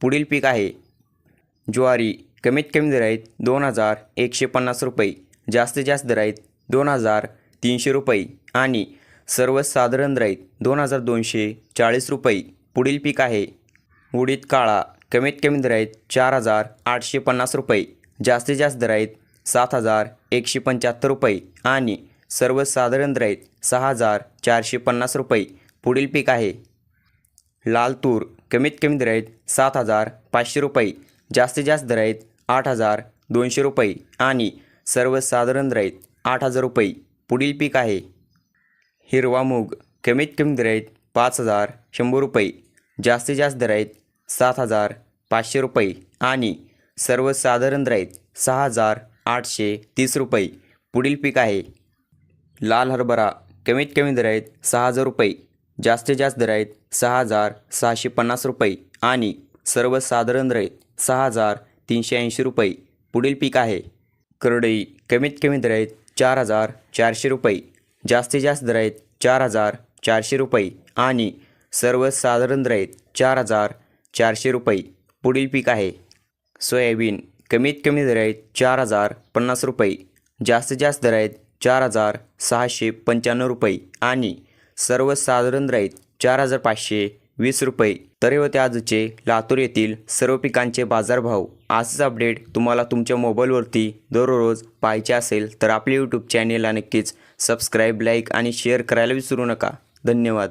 पुढील पीक आहे. ज्वारी कमीत कमी दर आहेत दोन हजार एकशे पन्नास रुपये जास्तीत जास्त दर आहेत दोन हजार तीनशे रुपये आणि सर्वसाधारण दर आहेत दोन हजार दोनशे चाळीस रुपये. पुढील पीक आहे. उडीद काळा कमीत कमी दर आहेत चार हजार आठशे पन्नास रुपये जास्तीत जास्त दर आहेत सात हजार एकशे पंच्याहत्तर रुपये आणि सर्वसाधारण दर आहेत सहा हजार चारशे पन्नास रुपये. पुढील पीक आहे. लाल तूर कमीत कमी दर आहेत सात हजार पाचशे रुपये जास्तीत जास्त दर आहेत आठ हजार दोनशे रुपये आणि सर्वसाधारण दर आहेत आठ हजार रुपये पुढील पीक आहे. हिरवा मूग कमीत कमी दर आहेत पाच हजार शंभर रुपये जास्तीत जास्त दर आहेत सात हजार पाचशे रुपये आणि सर्वसाधारण दर आहेत सहा हजार आठशे तीस रुपये पुढील पीक आहे. लाल हरभरा कमीत कमी दर आहेत सहा हजार रुपये जास्तीत जास्त दर आहेत सहा हजार सहाशे पन्नास रुपये आणि सर्वसाधारण दर आहेत सहा हजार तीनशे ऐंशी रुपये पुढील पीक आहे. करडई कमीत कमी दर आहेत चार हजार चारशे रुपये जास्तीत जास्त दर आहेत चार हजार चारशे रुपये आणि सर्वसाधारण दर आहेत चार हजार चारशे रुपये पुढील पीक आहे. सोयाबीन कमीत कमी दर आहेत चार हजार पन्नास रुपये जास्तीत जास्त दर आहेत चार हजार सहाशे पंच्याण्णव रुपये आणि सर्वसाधारण दर चार हजार पाचशे वीस रुपये. तरी होते आजचे लातूर येथील सर्व पिकांचे बाजारभाव. आजच अपडेट तुम्हाला तुमच्या मोबाईलवरती दररोज पाहायचे असेल तर आपले यूट्यूब चॅनेलला नक्कीच सबस्क्राईब लाईक आणि शेअर करायला विसरू नका. धन्यवाद.